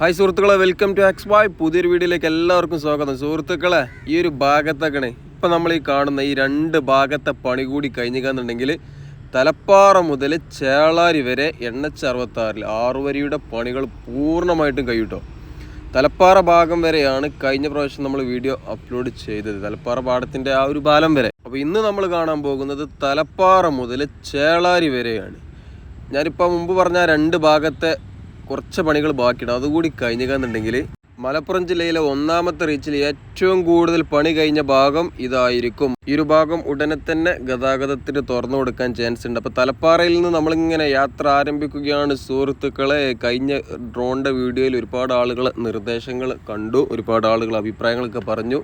Hi സുഹൃത്തുക്കളെ welcome to X boy പുതിയൊരു വീഡിയോയിലേക്ക് എല്ലാവർക്കും സ്വാഗതം. സുഹൃത്തുക്കളെ ഈ ഒരു ഭാഗത്തേക്കണ് ഇപ്പം നമ്മൾ ഈ കാണുന്ന ഈ രണ്ട് ഭാഗത്തെ പണി കൂടി കഴിഞ്ഞിക്കാന്നുണ്ടെങ്കിൽ തലപ്പാറ മുതൽ ചേളാരി വരെ എണ്ണച്ച അറുപത്താറിൽ ആറുവരിയുടെ പണികൾ പൂർണമായിട്ടും കഴിയൂട്ടോ. തലപ്പാറ ഭാഗം വരെയാണ് കഴിഞ്ഞ പ്രാവശ്യം നമ്മൾ വീഡിയോ അപ്ലോഡ് ചെയ്തത്. തലപ്പാറ പാടത്തിന്റെ ആ ഒരു ബാലം വരെ. അപ്പോൾ ഇന്ന് നമ്മൾ കാണാൻ പോകുന്നത് തലപ്പാറ മുതൽ ചേളാരി വരെയാണ്. ഞാനിപ്പോൾ മുമ്പ് പറഞ്ഞ രണ്ട് ഭാഗത്തെ കുറച്ച് പണികൾ ബാക്കിയുണ്ട്. അതുകൂടി കഴിഞ്ഞിക്കാന്നുണ്ടെങ്കിൽ മലപ്പുറം ജില്ലയിലെ ഒന്നാമത്തെ റീച്ചിൽ ഏറ്റവും കൂടുതൽ പണി കഴിഞ്ഞ ഭാഗം ഇതായിരിക്കും. ഒരു ഭാഗം ഉടനെ തന്നെ ഗതാഗതത്തിന് തുറന്നു കൊടുക്കാൻ ചാൻസ് ഉണ്ട്. അപ്പോൾ തലപ്പാറയിൽ നിന്ന് നമ്മളിങ്ങനെ യാത്ര ആരംഭിക്കുകയാണ്. സുഹൃത്തുക്കളെ കഴിഞ്ഞ ഡ്രോണിന്റെ വീഡിയോയിൽ ഒരുപാട് ആളുകൾ നിർദ്ദേശങ്ങൾ കണ്ടു. ഒരുപാട് ആളുകൾ അഭിപ്രായങ്ങളൊക്കെ പറഞ്ഞു.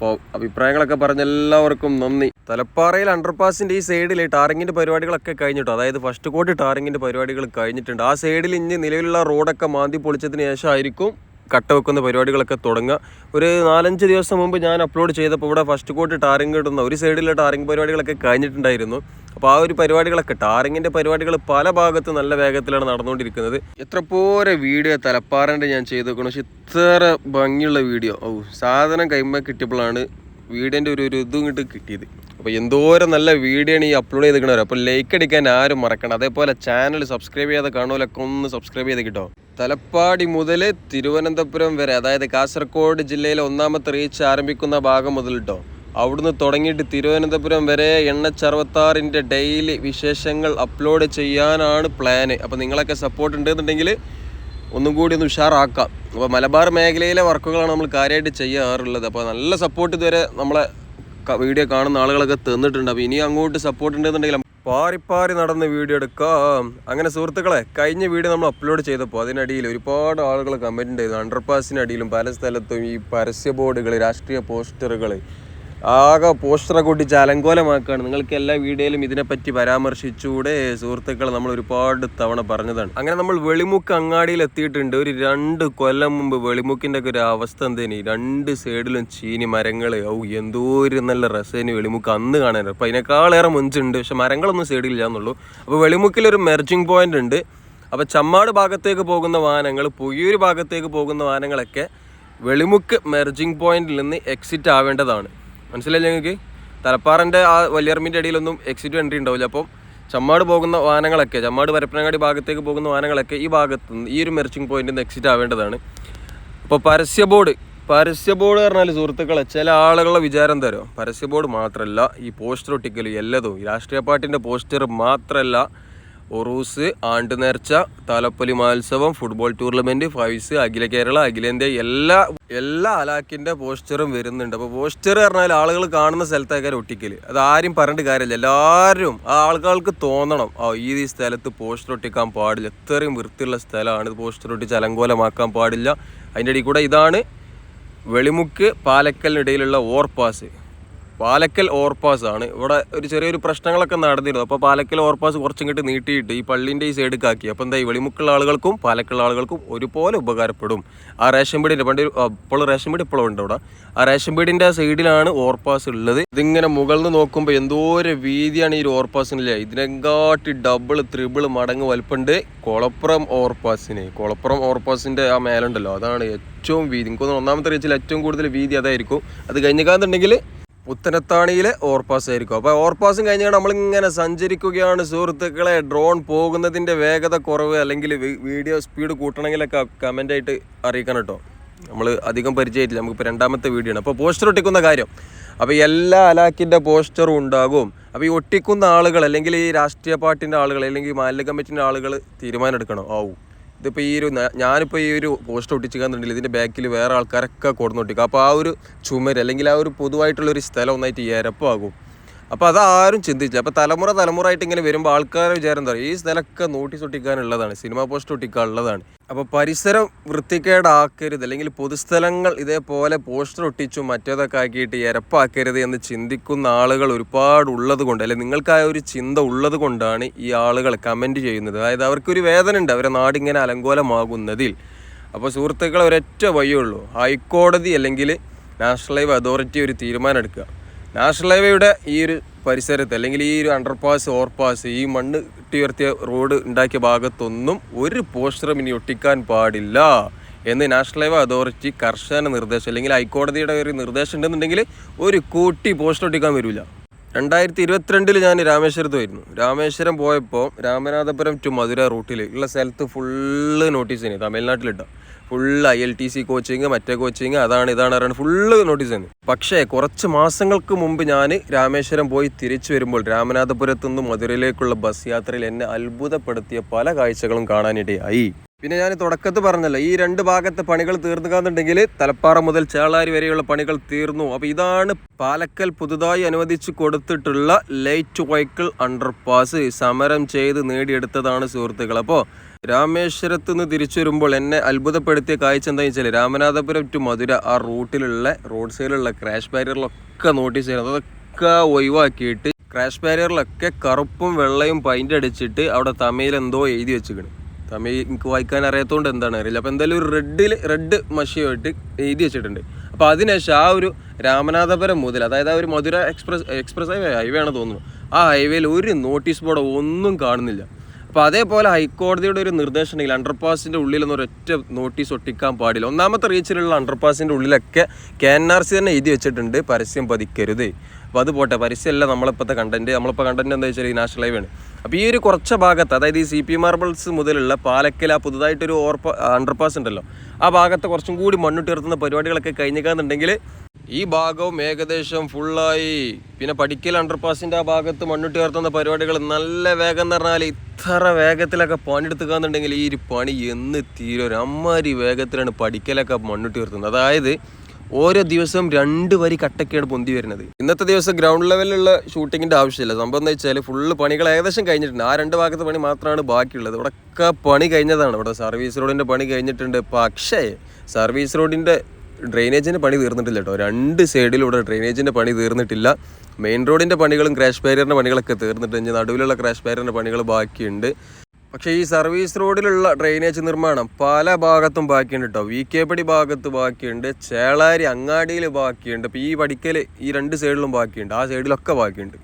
അപ്പോൾ അഭിപ്രായങ്ങളൊക്കെ പറഞ്ഞ എല്ലാവർക്കും നന്ദി. തലപ്പാറയിൽ അണ്ടർപാസിന്റെ ഈ സൈഡിൽ ടാറിങ്ങിന്റെ പരിപാടികളൊക്കെ കഴിഞ്ഞിട്ടോ? അതായത് ഫസ്റ്റ് കോട്ട് ടാറിങ്ങിന്റെ പരിപാടികൾ കഴിഞ്ഞിട്ടുണ്ട്. ആ സൈഡിൽ ഇനി നിലവിലുള്ള റോഡൊക്കെ മാന്തി പൊളിച്ചതിന് ശേഷമായിരിക്കും കട്ട വെക്കുന്ന പരിപാടികളൊക്കെ തുടങ്ങുക. ഒരു നാലഞ്ച് ദിവസം മുമ്പ് ഞാൻ അപ്ലോഡ് ചെയ്തപ്പോൾ ഇവിടെ ഫസ്റ്റ് കോട്ട് ടാറിങ് ഇടുന്ന ഒരു സൈഡിലെ ടാറിങ് പരിപാടികളൊക്കെ കഴിഞ്ഞിട്ടുണ്ടായിരുന്നു. അപ്പോൾ ആ ഒരു പരിപാടികളൊക്കെ ടാറിങ്ങിന്റെ പരിപാടികൾ പല ഭാഗത്ത് നല്ല വേഗത്തിലാണ് നടന്നുകൊണ്ടിരിക്കുന്നത്. എത്ര പോരെ വീഡിയോ തലപ്പാറന്റെ ഞാൻ ചെയ്തേക്കണം. പക്ഷെ ഇത്ര ഭംഗിയുള്ള വീഡിയോ. ഓ സാധനം കൈമ്പ കിട്ടിയപ്പോഴാണ് വീഡിയോന്റെ ഒരു ഒരു ഇതും ഇങ്ങോട്ട് കിട്ടിയത്. അപ്പോൾ എന്തോരം നല്ല വീഡിയോ ആണ് ഈ അപ്ലോഡ് ചെയ്തിരിക്കണവർ അപ്പോൾ ലൈക്ക് അടിക്കാൻ ആരും മറക്കണം അതേപോലെ ചാനൽ സബ്സ്ക്രൈബ് ചെയ്യാതെ കാണുമല്ലൊക്കെ ഒന്ന് സബ്സ്ക്രൈബ് ചെയ്ത് കിട്ടോ. തലപ്പാടി മുതൽ തിരുവനന്തപുരം വരെ അതായത് കാസർഗോഡ് ജില്ലയിലെ ഒന്നാമത്തെ റീച്ച് ആരംഭിക്കുന്ന ഭാഗം മുതൽ കേട്ടോ അവിടുന്ന് തുടങ്ങിയിട്ട് തിരുവനന്തപുരം വരെ എണ്ണച്ചറുപത്താറിന്റെ ഡെയിലി വിശേഷങ്ങൾ അപ്ലോഡ് ചെയ്യാനാണ് പ്ലാന് അപ്പോൾ നിങ്ങളൊക്കെ സപ്പോർട്ട് ഉണ്ടെന്നുണ്ടെങ്കിൽ ഒന്നും കൂടി ഒന്ന് ഉഷാറാക്കാം. അപ്പോൾ മലബാർ മേഖലയിലെ വർക്കുകളാണ് നമ്മൾ കാര്യമായിട്ട് ചെയ്യാറുള്ളത്. അപ്പോൾ നല്ല സപ്പോർട്ട് ഇതുവരെ നമ്മളെ വീഡിയോ കാണുന്ന ആളുകളൊക്കെ തന്നിട്ടുണ്ട്. അപ്പോൾ ഇനി അങ്ങോട്ട് സപ്പോർട്ട് ഉണ്ടെന്നുണ്ടെങ്കിൽ പാറിപ്പാറി നടന്ന് വീഡിയോ എടുക്കാം. അങ്ങനെ സുഹൃത്തുക്കളെ കഴിഞ്ഞ വീഡിയോ നമ്മൾ അപ്ലോഡ് ചെയ്തപ്പോൾ അതിനടിയിൽ ഒരുപാട് ആളുകൾ കമന്റ് ചെയ്തു. അണ്ടർപാസിനടിയിലും പല സ്ഥലത്തും ഈ പരസ്യ ബോർഡുകൾ രാഷ്ട്രീയ പോസ്റ്ററുകൾ ആകെ പോസ്റ്ററൊക്കെ കൂട്ടി അലങ്കോലമാക്കുകയാണ്. നിങ്ങൾക്ക് എല്ലാ വീഡിയോയിലും ഇതിനെപ്പറ്റി പരാമർശിച്ചുകൂടെ സുഹൃത്തുക്കൾ നമ്മൾ ഒരുപാട് തവണ പറഞ്ഞതാണ്. അങ്ങനെ നമ്മൾ വെളിമുക്ക് അങ്ങാടിയിൽ എത്തിയിട്ടുണ്ട്. ഒരു രണ്ട് കൊല്ലം മുമ്പ് വെളിമുക്കിന്റെ ഒക്കെ ഒരു അവസ്ഥ എന്തേനി? രണ്ട് സൈഡിലും ചീനി മരങ്ങൾ ഔ എന്തോ ഒരു നല്ല രസേനി വെളിമുക്ക് അന്ന് കാണാൻ. അപ്പോൾ അതിനേക്കാളേറെ മുഞ്ചുണ്ട്. പക്ഷെ മരങ്ങളൊന്നും സൈഡിലില്ല എന്നുള്ളൂ. അപ്പോൾ വെളിമുക്കിലൊരു മെർജിങ് പോയിന്റ് ഉണ്ട്. അപ്പോൾ ചമ്മാട് ഭാഗത്തേക്ക് പോകുന്ന വാഹനങ്ങൾ പുയ്യൂർ ഭാഗത്തേക്ക് പോകുന്ന വാഹനങ്ങളൊക്കെ വെളിമുക്ക് മെർജിങ് പോയിന്റിൽ നിന്ന് എക്സിറ്റ് ആവേണ്ടതാണ്. മനസ്സിലായില്ലേ ഞങ്ങൾക്ക് തലപ്പാറന്റെ ആ വലിയർമിന്റെ ഇടയിലൊന്നും എക്സിറ്റ് എൻട്രി ഉണ്ടാവില്ല. അപ്പം ചമ്മാട് പോകുന്ന വാഹനങ്ങളൊക്കെ ചമ്മാട് പരപ്പനങ്ങാടി ഭാഗത്തേക്ക് പോകുന്ന വാഹനങ്ങളൊക്കെ ഈ ഭാഗത്ത് നിന്ന് ഈ ഒരു മെർച്ചിങ് പോയിന്റിൽ നിന്ന് എക്സിറ്റ് ആവേണ്ടതാണ്. അപ്പോൾ പരസ്യ ബോർഡ് പരസ്യ ബോർഡ് പറഞ്ഞാൽ സുഹൃത്തുക്കളെ ചില ആളുകളുടെ വിചാരം തരും പരസ്യ ബോർഡ് മാത്രമല്ല ഈ പോസ്റ്റർ ഒട്ടിക്കൽ എല്ലതും. രാഷ്ട്രീയ പാർട്ടിന്റെ പോസ്റ്റർ മാത്രമല്ല ഒറൂസ് ആണ്ട് നേർച്ച താലപ്പൊലി മഹോത്സവം ഫുട്ബോൾ ടൂർണമെന്റ് ഫൈവ്സ് അഖില കേരള അഖിലേന്ത്യ എല്ലാ എല്ലാ അലാക്കിന്റെ പോസ്റ്ററും വരുന്നുണ്ട്. അപ്പോൾ പോസ്റ്റർ പറഞ്ഞാൽ ആളുകൾ കാണുന്ന സ്ഥലത്തേക്കാർ ഒട്ടിക്കൽ അത് ആരും പറഞ്ഞിട്ട് കാര്യമില്ല. എല്ലാവരും ആ ആൾക്കാർക്ക് തോന്നണം. ആ ഈ സ്ഥലത്ത് പോസ്റ്റർ ഒട്ടിക്കാൻ പാടില്ല. ഇത്രയും വൃത്തിയുള്ള സ്ഥലമാണ് പോസ്റ്റർ ഒട്ടിച്ച് അലങ്കോലമാക്കാൻ പാടില്ല. അതിന്റെ ഇടയിൽ കൂടെ ഇതാണ് വെളിമുക്ക് പാലക്കലിനിടയിലുള്ള ഓവർപാസ്. പാലക്കൽ ഓവർപാസ് ആണ്. ഇവിടെ ഒരു ചെറിയൊരു പ്രശ്നങ്ങളൊക്കെ നടന്നിരുന്നു. അപ്പോൾ പാലക്കൽ ഓവർപാസ് കുറച്ചിങ്ങോട്ട് നീട്ടിയിട്ട് ഈ പള്ളിന്റെ ഈ സൈഡ് കാക്കി അപ്പോൾ എന്താ ഈ വെളിമുക്കുള്ള ആളുകൾക്കും പാലക്കുള്ള ആളുകൾക്കും ഒരുപോലെ ഉപകാരപ്പെടും. ആ റേഷൻ പീടിന്റെ പണ്ട് ഇപ്പോൾ റേഷൻ പീടി ഇപ്പോഴും ഉണ്ട് ഇവിടെ. ആ റേഷൻ പീടിന്റെ സൈഡിലാണ് ഓവർപാസ് ഉള്ളത്. ഇതിങ്ങനെ മുകളിൽ നിന്ന് നോക്കുമ്പോൾ എന്തോ ഒരു വീതിയാണ് ഈ ഒരു ഓവർപാസിനില്ലേ ഇതിനെങ്കാട്ടി ഡബിൾ ത്രിബിൾ മടങ്ങ് വലുപ്പുണ്ട് കുളപ്പുറം ഓവർപാസിന് കുളപ്പുറം ഓവർപാസിന്റെ ആ മേലുണ്ടല്ലോ. അതാണ് ഏറ്റവും വീതി. ഒന്നാമത്തെ റീച്ചിൽ ഏറ്റവും കൂടുതൽ വീതി അതായിരിക്കും. അത് കഴിഞ്ഞേക്കാന്നുണ്ടെങ്കിൽ പുത്തനത്താണിയിലെ ഓവർപാസ് ആയിരിക്കും അപ്പോൾ ഓവർപാസും കഴിഞ്ഞാൽ നമ്മളിങ്ങനെ സഞ്ചരിക്കുകയാണ്. സുഹൃത്തുക്കളെ ഡ്രോൺ പോകുന്നതിന്റെ വേഗത കുറവ് അല്ലെങ്കിൽ വീഡിയോ സ്പീഡ് കൂട്ടണമെങ്കിലൊക്കെ കമന്റ് ആയിട്ട് അറിയിക്കണം കേട്ടോ. നമ്മൾ അധികം പരിചയമായിട്ടില്ല. നമുക്കിപ്പോൾ രണ്ടാമത്തെ വീഡിയോ ആണ്. അപ്പോൾ പോസ്റ്റർ ഒട്ടിക്കുന്ന കാര്യം. അപ്പോൾ എല്ലാ അലാക്കിന്റെ പോസ്റ്ററും ഉണ്ടാകും. അപ്പോൾ ഈ ഒട്ടിക്കുന്ന ആളുകൾ അല്ലെങ്കിൽ ഈ രാഷ്ട്രീയ പാർട്ടിന്റെ ആളുകൾ അല്ലെങ്കിൽ മാലിന്യ കമ്മിറ്റിന്റെ ആളുകൾ തീരുമാനം എടുക്കണം ആവും ഇതിപ്പോൾ ഈ ഒരു ഞാനിപ്പോൾ ഈ ഒരു പോസ്റ്റ് ഒട്ടിച്ചിക്കാന്നുണ്ടെങ്കിൽ ഇതിന്റെ ബാക്കിൽ വേറെ ആൾക്കാരൊക്കെ കൊടുന്ന് ഒട്ടിക്കുക അപ്പോൾ ആ ഒരു ചുമര് അല്ലെങ്കിൽ ആ ഒരു പൊതുവായിട്ടുള്ള ഒരു സ്ഥലം ഒന്നായിട്ട് എരപ്പാകും അപ്പോൾ അതാരും ചിന്തിച്ചില്ല. അപ്പോൾ തലമുറ തലമുറ ആയിട്ട് ഇങ്ങനെ വരുമ്പോൾ ആൾക്കാരെ വിചാരം എന്താ പറയുക? ഈ സ്ഥലമൊക്കെ നോട്ടീസ് ഒട്ടിക്കാനുള്ളതാണ്. സിനിമ പോസ്റ്റ് ഒട്ടിക്കാനുള്ളതാണ്. അപ്പോൾ പരിസരം വൃത്തികേടാക്കരുത്. അല്ലെങ്കിൽ പൊതുസ്ഥലങ്ങൾ ഇതേപോലെ പോസ്റ്റർ ഒട്ടിച്ചും മറ്റേതൊക്കെ ആക്കിയിട്ട് ഇരപ്പാക്കരുത് എന്ന് ചിന്തിക്കുന്ന ആളുകൾ ഒരുപാട് ഉള്ളത് കൊണ്ട് അല്ലെങ്കിൽ നിങ്ങൾക്ക് ആ ഒരു ചിന്ത ഉള്ളത് കൊണ്ടാണ് ഈ ആളുകൾ കമന്റ് ചെയ്യുന്നത്. അതായത് അവർക്കൊരു വേദന ഉണ്ട്. അവരെ നാടിങ്ങനെ അലങ്കോലമാകുന്നതിൽ. അപ്പോൾ സുഹൃത്തുക്കളെ ഒരൊറ്റ വഴിയുള്ളൂ ഹൈക്കോടതി അല്ലെങ്കിൽ നാഷണൽ ലൈവ് അതോറിറ്റി ഒരു തീരുമാനം എടുക്കുക. നാഷണൽ ഹൈവേയുടെ ഈ ഒരു പരിസരത്ത് അല്ലെങ്കിൽ ഈ ഒരു അണ്ടർപാസ് ഓവർപാസ് ഈ മണ്ണ് ഇട്ടി ഉയർത്തിയ റോഡ് ഉണ്ടാക്കിയ ഭാഗത്തൊന്നും ഒരു പോസ്റ്ററും ഇനി ഒട്ടിക്കാൻ പാടില്ല എന്ന് നാഷണൽ ഹൈവേ അതോറിറ്റി കർശന നിർദ്ദേശം അല്ലെങ്കിൽ ഹൈക്കോടതിയുടെ ഒരു നിർദ്ദേശം ഉണ്ടെന്നുണ്ടെങ്കിൽ ഒരു കൂട്ടി പോസ്റ്റർ ഒട്ടിക്കാൻ വരില്ല രണ്ടായിരത്തി ഇരുപത്തിരണ്ടിൽ ഞാൻ രാമേശ്വരത്ത് വരുന്നു രാമേശ്വരം പോയപ്പോൾ രാമനാഥപുരം ടു മധുര റൂട്ടിൽ ഉള്ള സ്ഥലത്ത് ഫുള്ള് നോട്ടീസ് തന്നെ തമിഴ്നാട്ടിലിട്ട. Full I L T C coaching മറ്റേ കോച്ചിങ് അതാണ് ഇതാണ് അറിയാൻ ഫുള്ള് നോട്ടീസ് തന്നെ പക്ഷേ കുറച്ച് മാസങ്ങൾക്ക് മുമ്പ് ഞാൻ രാമേശ്വരം പോയി തിരിച്ചു വരുമ്പോൾ രാമനാഥപുരത്തു നിന്ന് മധുരയിലേക്കുള്ള ബസ് യാത്രയിൽ എന്നെ അത്ഭുതപ്പെടുത്തിയ പല കാഴ്ചകളും കാണാനിടയായി. പിന്നെ ഞാൻ തുടക്കത്ത് പറഞ്ഞല്ലോ ഈ രണ്ട് ഭാഗത്തെ പണികൾ തീർന്നുകാന്നുണ്ടെങ്കിൽ തലപ്പാറ മുതൽ ചേളാരി വരെയുള്ള പണികൾ തീർന്നു. അപ്പോൾ ഇതാണ് പാലക്കൽ പുതുതായി അനുവദിച്ചു കൊടുത്തിട്ടുള്ള ലൈറ്റ് വെഹിക്കിൾ അണ്ടർപാസ് സമരം ചെയ്ത് നേടിയെടുത്തതാണ് സുഹൃത്തുക്കൾ. അപ്പോൾ രാമേശ്വരത്ത് നിന്ന് തിരിച്ചു വരുമ്പോൾ എന്നെ അത്ഭുതപ്പെടുത്തിയ കാഴ്ച എന്താ വെച്ചാൽ രാമനാഥപുരം ടു മധുര ആ റൂട്ടിലുള്ള റോഡ് സൈഡിലുള്ള ക്രാഷ് ബാരിയറിലൊക്കെ നോട്ടീസ് ചെയ്യുന്നത് അതൊക്കെ ഒഴിവാക്കിയിട്ട് ക്രാഷ് ബാരിയറിലൊക്കെ കറുപ്പും വെള്ളയും പൈന്റ് അടിച്ചിട്ട് അവിടെ തമിഴിൽ എന്തോ എഴുതി വെച്ചിരിക്കണം തമിഴ് എനിക്ക് വായിക്കാൻ അറിയാത്തതുകൊണ്ട് എന്താണ് അറിയില്ല. അപ്പോൾ എന്തായാലും ഒരു റെഡിൽ റെഡ് മഷിയായിട്ട് എഴുതി വെച്ചിട്ടുണ്ട്. അപ്പോൾ അതിനുശേഷം ആ ഒരു രാമനാഥപുരം മുതൽ അതായത് ആ ഒരു Madurai express express highway highway ആണെന്ന് തോന്നുന്നു. ആ ഹൈവേയിൽ ഒരു നോട്ടീസ് ബോർഡ് ഒന്നും കാണുന്നില്ല. അപ്പോൾ അതേപോലെ ഹൈക്കോടതിയുടെ ഒരു നിർദ്ദേശം ഉണ്ടെങ്കിൽ അണ്ടർപാസിന്റെ ഉള്ളിലൊന്നും ഒരൊറ്റ നോട്ടീസ് ഒട്ടിക്കാൻ പാടില്ല. ഒന്നാമത്തെ റീച്ചിലുള്ള അണ്ടർപാസിന്റെ ഉള്ളിലൊക്കെ കെ എൻ ആർ സി തന്നെ എഴുതി വെച്ചിട്ടുണ്ട്. പരസ്യം പതിക്കരുത്. അപ്പോൾ അത് പോട്ടെ പരസ്യമല്ല നമ്മളിപ്പോഴത്തെ കണ്ടന്റ് നമ്മളിപ്പോൾ കണ്ടന്റ് എന്താ വെച്ചാൽ നാഷണൽ ഹൈവേ ആണ് അപ്പോൾ ഈ ഒരു കുറച്ച ഭാഗത്ത് അതായത് ഈ സി പി മാർബിൾസ് മുതലുള്ള പാലക്കൽ ആ പുതുതായിട്ടൊരു ഓർപ്പ അണ്ടർപാസ് ഉണ്ടല്ലോ ആ ഭാഗത്ത് കുറച്ചും കൂടി മണ്ണിട്ടുയർത്തുന്ന പരിപാടികളൊക്കെ കഴിഞ്ഞേക്കാന്നുണ്ടെങ്കിൽ ഈ ഭാഗവും ഏകദേശം ഫുള്ളായി പിന്നെ പഠിക്കൽ അണ്ടർപാസിന്റെ ആ ഭാഗത്ത് മണ്ണിട്ടുയർത്തുന്ന പരിപാടികൾ നല്ല വേഗം എന്ന് പറഞ്ഞാൽ ഇത്ര വേഗത്തിലൊക്കെ പണിയെടുത്തുകാന്നുണ്ടെങ്കിൽ ഈ ഒരു പണി എന്ന് തീരും ഒരു അമ്മാരി വേഗത്തിലാണ് പഠിക്കലൊക്കെ മണ്ണിട്ടുയർത്തുന്നത് അതായത് ഓരോ ദിവസവും രണ്ട് വരി കട്ടൊക്കെയാണ് പൊന്തി വരുന്നത്. ഇന്നത്തെ ദിവസം ഗ്രൗണ്ട് ലെവലിലുള്ള ഷൂട്ടിങ്ങിന്റെ ആവശ്യമില്ല. സംഭവം എന്താ വെച്ചാൽ ഫുള്ള് പണികൾ ഏകദേശം കഴിഞ്ഞിട്ടുണ്ട്. ആ രണ്ട് ഭാഗത്തെ പണി മാത്രമാണ് ബാക്കിയുള്ളത്. ഇവിടെയൊക്കെ പണി കഴിഞ്ഞതാണ്. ഇവിടെ സർവീസ് റോഡിന്റെ പണി കഴിഞ്ഞിട്ടുണ്ട്. പക്ഷേ സർവീസ് റോഡിന്റെ ഡ്രെയിനേജിന്റെ പണി തീർന്നിട്ടില്ല കേട്ടോ. രണ്ട് സൈഡിലും ഇവിടെ പണി തീർന്നിട്ടില്ല. മെയിൻ റോഡിന്റെ പണികളും ക്രാഷ് ബാരിയറിന്റെ പണികളൊക്കെ തീർന്നിട്ടുണ്ട്. നടുവിലുള്ള ക്രാഷ് ബാരിയറിന്റെ പണികൾ ബാക്കിയുണ്ട്. പക്ഷേ ഈ സർവീസ് റോഡിലുള്ള ഡ്രെയിനേജ് നിർമ്മാണം പല ഭാഗത്തും ബാക്കിയുണ്ട് കേട്ടോ വി കെ പടി ഭാഗത്ത് ബാക്കിയുണ്ട് ചേളാരി അങ്ങാടിയിൽ ബാക്കിയുണ്ട് ഇപ്പോൾ ഈ പടിക്കൽ ഈ രണ്ട് സൈഡിലും ബാക്കിയുണ്ട് ആ സൈഡിലൊക്കെ ബാക്കിയുണ്ട്.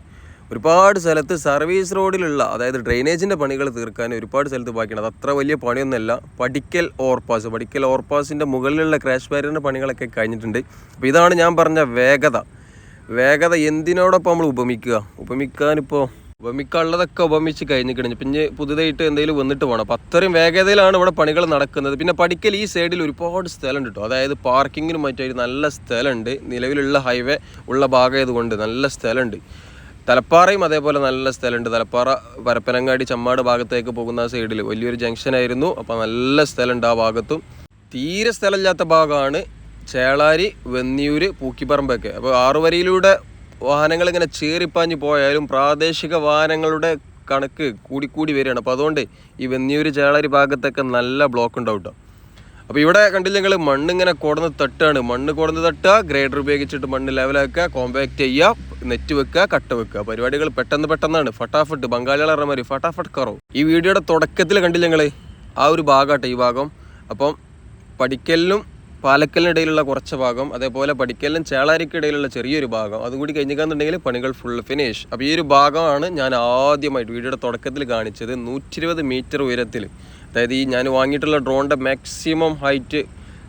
ഒരുപാട് സ്ഥലത്ത് സർവീസ് റോഡിലുള്ള അതായത് ഡ്രെയിനേജിന്റെ പണികൾ തീർക്കാൻ ഒരുപാട് സ്ഥലത്ത് ബാക്കിയുണ്ട്. അത് അത്ര വലിയ പണിയൊന്നുമല്ല. പടിക്കൽ ഓവർപാസ് പടിക്കൽ ഓവർപാസിന്റെ മുകളിലുള്ള ക്രാഷ് ബാരിയറിന്റെ പണികളൊക്കെ കഴിഞ്ഞിട്ടുണ്ട്. അപ്പോൾ ഇതാണ് ഞാൻ പറഞ്ഞ വേഗത. വേഗത എന്തിനോടൊപ്പം നമ്മൾ ഉപമിക്കുക? ഉപമിക്കാനിപ്പോൾ ഉപമിക്കാനുള്ളതൊക്കെ ഉപമിച്ച് കഴിഞ്ഞ് കഴിഞ്ഞു പിന്നെ പുതുതായിട്ട് എന്തെങ്കിലും വന്നിട്ട് പോകണം അപ്പം അത്രയും വേഗതയിലാണ് ഇവിടെ പണികൾ നടക്കുന്നത്. പിന്നെ പഠിക്കൽ ഈ സൈഡിൽ ഒരുപാട് സ്ഥലമുണ്ട് കേട്ടോ അതായത് പാർക്കിങ്ങിനും മറ്റായിട്ട് നല്ല സ്ഥലമുണ്ട്. നിലവിലുള്ള ഹൈവേ ഉള്ള ഭാഗമായതുകൊണ്ട് നല്ല സ്ഥലമുണ്ട്. തലപ്പാറയും അതേപോലെ നല്ല സ്ഥലമുണ്ട്. തലപ്പാറ പരപ്പനങ്ങാടി ചമ്മാട് ഭാഗത്തേക്ക് പോകുന്ന സൈഡിൽ വലിയൊരു ജംഗ്ഷനായിരുന്നു അപ്പോൾ നല്ല സ്ഥലമുണ്ട് ആ ഭാഗത്തും. തീരെ സ്ഥലമില്ലാത്ത ഭാഗമാണ്. ചേളാരി വെന്നിയൂർ പൂക്കിപ്പറമ്പൊക്കെ. അപ്പോൾ ആറുവരിയിലൂടെ വാഹനങ്ങൾ ഇങ്ങനെ ചീറിപ്പാഞ്ഞ് പോയാലും പ്രാദേശിക വാഹനങ്ങളുടെ കണക്ക് കൂടിക്കൂടി വരികയാണ്. അപ്പോൾ അതുകൊണ്ട് ഈ വെന്നിയൂർ ചേളരി ഭാഗത്തൊക്കെ നല്ല ബ്ലോക്ക് ഉണ്ടാവും കേട്ടോ അപ്പോൾ ഇവിടെ കണ്ടില്ല നിങ്ങൾ മണ്ണ് ഇങ്ങനെ കുടന്ന് തട്ടാണ്. മണ്ണ് കുടന്ന് തട്ടുക ഗ്രേഡർ ഉപയോഗിച്ചിട്ട് മണ്ണ് ലെവലാക്കുക കോമ്പാക്ട് ചെയ്യുക നെറ്റ് വെക്കുക കട്ട് വെക്കുക. പരിപാടികൾ പെട്ടെന്ന് പെട്ടെന്നാണ്. ഫട്ടാഫട്ട് ബംഗാളികളെ മാതിരി ഫട്ടാഫട്ട് കറോ ഈ വീഡിയോയുടെ തുടക്കത്തിൽ കണ്ടില്ല നിങ്ങൾ ആ ഒരു ഭാഗമാട്ടെ ഈ ഭാഗം. അപ്പം പഠിക്കലിനും പാലക്കലിനിടയിലുള്ള കുറച്ച് ഭാഗം അതേപോലെ പഠിക്കലിനും ചേളാരിക്കിടയിലുള്ള ചെറിയൊരു ഭാഗം അതും കൂടി കഴിഞ്ഞിക്കാന്നുണ്ടെങ്കിൽ പണികൾ ഫുൾ ഫിനിഷ് അപ്പോൾ ഈ ഒരു ഭാഗമാണ് ഞാൻ ആദ്യമായിട്ട് വീഡിയോയുടെ തുടക്കത്തിൽ കാണിച്ചത്. നൂറ്റി മീറ്റർ ഉയരത്തിൽ. അതായത് ഈ ഞാൻ വാങ്ങിയിട്ടുള്ള ഡ്രോണിന്റെ മാക്സിമം ഹൈറ്റ്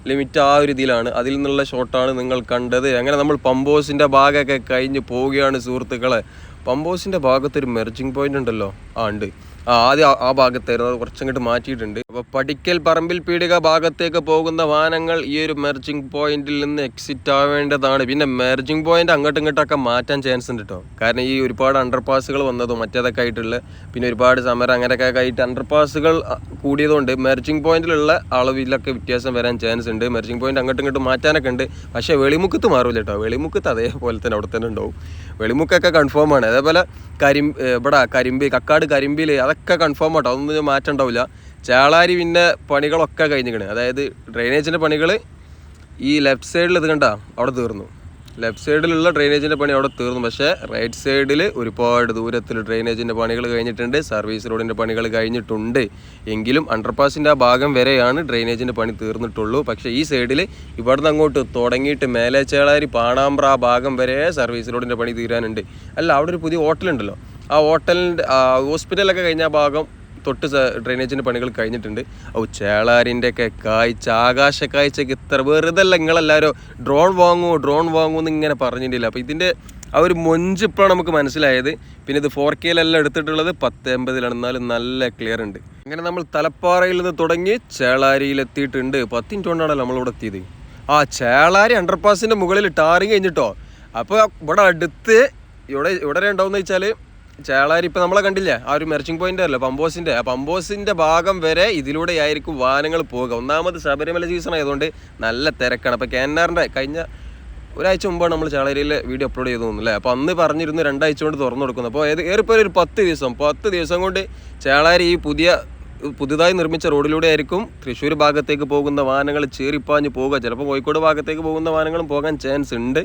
ലിമിറ്റ് ആ ഒരു ഇതിലാണ്. അതിൽ നിന്നുള്ള ഷോട്ടാണ് നിങ്ങൾ കണ്ടത്. അങ്ങനെ നമ്മൾ പമ്പോസിന്റെ ഭാഗമൊക്കെ കഴിഞ്ഞ് പോവുകയാണ് സുഹൃത്തുക്കളെ. പമ്പോസിന്റെ ഭാഗത്തൊരു മെർജിങ് പോയിന്റ് ഉണ്ടല്ലോ? ആ ഉണ്ട്. ആദ്യം ആ- ഭാഗത്തായിരുന്നു. അത് കുറച്ചങ്ങോട്ട് മാറ്റിയിട്ടുണ്ട്. അപ്പോൾ പഠിക്കൽ പറമ്പിൽ പീടിക ഭാഗത്തേക്ക് പോകുന്ന വാഹനങ്ങൾ ഈ ഒരു മെർജിങ് പോയിന്റിൽ നിന്ന് എക്സിറ്റ് ആവേണ്ടതാണ്. പിന്നെ മെർജിങ് പോയിന്റ് അങ്ങോട്ടും ഇങ്ങോട്ടൊക്കെ മാറ്റാൻ ചാൻസ് ഉണ്ട് കേട്ടോ കാരണം ഈ ഒരുപാട് അണ്ടർപാസുകൾ വന്നതും മറ്റേതൊക്കെ ആയിട്ടുള്ള പിന്നെ ഒരുപാട് സമരം അങ്ങനെയൊക്കെ ആയിട്ട് അണ്ടർപാസുകൾ കൂടിയതുകൊണ്ട് മെർജിങ് പോയിന്റിലുള്ള അളവിലൊക്കെ വ്യത്യാസം വരാൻ ചാൻസ് ഉണ്ട്. മെർജിങ് പോയിന്റ് അങ്ങോട്ടും ഇങ്ങോട്ടും മാറ്റാനൊക്കെ ഉണ്ട്. പക്ഷേ വെളിമുക്കത്ത് മാറില്ല കേട്ടോ വെളിമുക്കത്ത് അതേപോലെ തന്നെ അവിടെ തന്നെ ഉണ്ടാവും. വെളിമുക്കൊക്കെ കൺഫേം ആണ്. അതേപോലെ കരിമ്പ് ഇവിടെ കരിമ്പി കക്കാട് കരിമ്പിൽ അതൊക്കെ കൺഫേം ആട്ടോ. അതൊന്നും മാറ്റം ഉണ്ടാവില്ല. ചേളാരി പിന്നെ പണികളൊക്കെ കഴിഞ്ഞിക്കണ്. അതായത് ഡ്രെയിനേജിന്റെ പണികൾ ഈ ലെഫ്റ്റ് സൈഡിൽ ഇത് കണ്ട അവിടെ തീർന്നു. ലെഫ്റ്റ് സൈഡിലുള്ള ഡ്രെയിനേജിന്റെ പണി അവിടെ തീർന്നു. പക്ഷേ റൈറ്റ് സൈഡിൽ ഒരുപാട് ദൂരത്തിൽ ഡ്രെയിനേജിന്റെ പണികൾ കഴിഞ്ഞിട്ടുണ്ട്. സർവീസ് റോഡിന്റെ പണികൾ കഴിഞ്ഞിട്ടുണ്ട്. എങ്കിലും അണ്ടർപാസിന്റെ ആ ഭാഗം വരെയാണ് ഡ്രെയിനേജിന്റെ പണി തീർന്നിട്ടുള്ളൂ. പക്ഷേ ഈ സൈഡിൽ ഇവിടുന്ന് അങ്ങോട്ട് തുടങ്ങിയിട്ട് മേലെ ചേളാരി പാണാമ്പ്ര ആ ഭാഗം വരെ സർവീസ് റോഡിന്റെ പണി തീരാനുണ്ട്. അല്ല അവിടെ ഒരു പുതിയ ഹോട്ടലുണ്ടല്ലോ ആ ഹോട്ടലിന്റെ ഹോസ്പിറ്റലൊക്കെ കഴിഞ്ഞ ഭാഗം തൊട്ട് ഡ്രെയിനേജിന്റെ പണികൾ കഴിഞ്ഞിട്ടുണ്ട്. ഓ ചേളാരിന്റെ ഒക്കെ കാഴ്ച ആകാശ കാഴ്ചക്ക് ഇത്ര വെറുതെ അല്ല നിങ്ങളെല്ലാവരും ഡ്രോൺ വാങ്ങൂ ഡ്രോൺ വാങ്ങൂ എന്ന് ഇങ്ങനെ പറഞ്ഞിട്ടില്ല. അപ്പോൾ ഇതിന്റെ ആ ഒരു മൊഞ്ച് ഇപ്പോഴാണ് നമുക്ക് മനസ്സിലായത്. പിന്നെ ഇത് ഫോർ കെയിലെല്ലാം എടുത്തിട്ടുള്ളത് പത്ത് എൺപതിലാണ്. എന്നാലും നല്ല ക്ലിയർ ഉണ്ട്. അങ്ങനെ നമ്മൾ തലപ്പാറയിൽ നിന്ന് തുടങ്ങി ചേളാരിയിൽ എത്തിയിട്ടുണ്ട്. പത്ത് മിനിറ്റ് കൊണ്ടാണല്ലോ നമ്മളിവിടെ എത്തിയത്. ആ ചേളാരി അണ്ടർപാസിന്റെ മുകളിൽ ടാറിങ് കഴിഞ്ഞിട്ടോ? അപ്പോൾ ഇവിടെ അടുത്ത് ഇവിടെ ഇവിടെ ഉണ്ടാവുന്ന വെച്ചാൽ ചേളാരി ഇപ്പം നമ്മളെ കണ്ടില്ലേ? ആ ഒരു മെർച്ചിങ് പോയിന്റ് അല്ലേ? പമ്പോസിന്റെ ആ പമ്പോസിന്റെ ഭാഗം വരെ ഇതിലൂടെ ആയിരിക്കും വാഹനങ്ങൾ പോകുക ഒന്നാമത് ശബരിമല സീസൺ ആയതുകൊണ്ട് നല്ല തിരക്കാണ്. അപ്പോൾ കേന്നാറിന്റെ കഴിഞ്ഞ ഒരാഴ്ച മുമ്പാണ് നമ്മൾ ചേളാരിയിൽ വീഡിയോ അപ്ലോഡ് ചെയ്തു തോന്നുന്നു അല്ലേ? അപ്പോൾ അന്ന് പറഞ്ഞിരുന്നു രണ്ടാഴ്ച കൊണ്ട് തുറന്നു കൊടുക്കുന്നു. അപ്പോൾ ഏത് ഏറിപ്പോയി ഒരു പത്ത് ദിവസം പത്ത് ദിവസം കൊണ്ട് ചേളാരി ഈ പുതിയ പുതുതായി നിർമ്മിച്ച റോഡിലൂടെ ആയിരിക്കും തൃശ്ശൂർ ഭാഗത്തേക്ക് പോകുന്ന വാഹനങ്ങൾ ചേറിപ്പാഞ്ഞ് പോവുക. ചിലപ്പോൾ കോഴിക്കോട് ഭാഗത്തേക്ക് പോകുന്ന വാഹനങ്ങളും പോകാൻ ചാൻസ് ഉണ്ട്.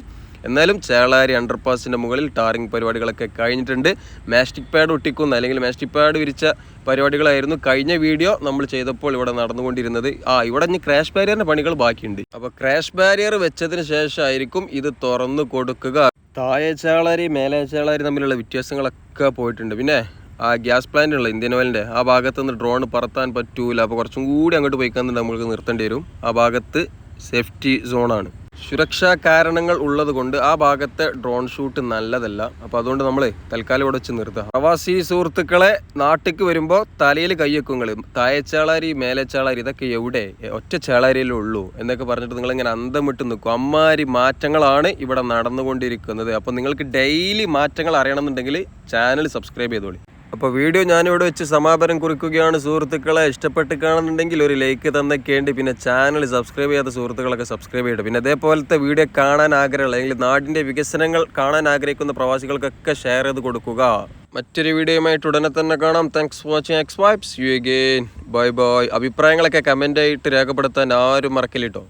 എന്നാലും ചേളാരി അണ്ടർപാസിന്റെ മുകളിൽ ടാറിംഗ് പരിപാടികളൊക്കെ കഴിഞ്ഞിട്ടുണ്ട്. മാസ്റ്റിക് പാഡ് ഒട്ടിക്കുന്ന. അല്ലെങ്കിൽ മാസ്റ്റിക് പാഡ് വിരിച്ച പരിപാടികളായിരുന്നു കഴിഞ്ഞ വീഡിയോ നമ്മൾ ചെയ്തപ്പോൾ ഇവിടെ നടന്നുകൊണ്ടിരുന്നത്. ആ ഇവിടെ ഇനി ക്രാഷ് ബാരിയറിന്റെ പണികൾ ബാക്കിയുണ്ട്. അപ്പോൾ ക്രാഷ് ബാരിയർ വെച്ചതിന് ശേഷമായിരിക്കും ഇത് തുറന്നു കൊടുക്കുക. താഴെ ചേളാരി മേലെ ചേളാരി തമ്മിലുള്ള വ്യത്യാസങ്ങളൊക്കെ പോയിട്ടുണ്ട്. പിന്നെ ആ ഗ്യാസ് പ്ലാന്റ് ഉള്ള ഇന്ത്യൻ ഓയിലിന്റെ ആ ഭാഗത്ത് നിന്ന് ഡ്രോൺ പറത്താൻ പറ്റൂല. അപ്പോൾ കുറച്ചും കൂടി അങ്ങോട്ട് പോയിക്കാൻ നമുക്ക് നിർത്തേണ്ടി വരും. ആ ഭാഗത്ത് സേഫ്റ്റി സോണാണ് സുരക്ഷാ കാരണങ്ങൾ ഉള്ളത് കൊണ്ട് ആ ഭാഗത്തെ ഡ്രോൺ ഷൂട്ട് നല്ലതല്ല. അപ്പോൾ അതുകൊണ്ട് നമ്മൾ തൽക്കാലം ഇവിടെ വെച്ച് നിർത്തുക പ്രവാസി സുഹൃത്തുക്കളെ നാട്ടിക്ക് വരുമ്പോൾ തലയിൽ കയ്യെക്കുങ്ങൾ തായച്ചാളാരി മേലച്ചാളാരി ഇതൊക്കെ എവിടെ? ഒറ്റ ചാളാരിയിലേ ഉള്ളൂ. എന്നൊക്കെ പറഞ്ഞിട്ട് നിങ്ങളിങ്ങനെ അന്തം വിട്ട് നിൽക്കും. അമ്മാരി മാറ്റങ്ങളാണ് ഇവിടെ നടന്നുകൊണ്ടിരിക്കുന്നത്. അപ്പോൾ നിങ്ങൾക്ക് ഡെയിലി മാറ്റങ്ങൾ അറിയണമെന്നുണ്ടെങ്കിൽ ചാനൽ സബ്സ്ക്രൈബ് ചെയ്തോളി. അപ്പോൾ വീഡിയോ ഞാനിവിടെ വെച്ച് സമാപനം കുറിക്കുകയാണ്. സുഹൃത്തുക്കളെ ഇഷ്ടപ്പെട്ട് കാണുന്നുണ്ടെങ്കിൽ ഒരു ലൈക്ക് തന്നൊക്കെയുണ്ട്. പിന്നെ ചാനൽ സബ്സ്ക്രൈബ് ചെയ്യാത്ത സുഹൃത്തുക്കളൊക്കെ സബ്സ്ക്രൈബ് ചെയ്യട്ടെ. പിന്നെ അതേപോലത്തെ വീഡിയോ കാണാൻ ആഗ്രഹമുള്ള അല്ലെങ്കിൽ നാടിന്റെ വികസനങ്ങൾ കാണാൻ ആഗ്രഹിക്കുന്ന പ്രവാസികൾക്കൊക്കെ ഷെയർ ചെയ്ത് കൊടുക്കുക. മറ്റൊരു വീഡിയോയുമായിട്ട് ഉടനെ തന്നെ കാണാം. Thanks watching X vibes you again bye bye അഭിപ്രായങ്ങളൊക്കെ കമന്റ് ആയിട്ട് രേഖപ്പെടുത്താൻ ആരും മറക്കില്ല കേട്ടോ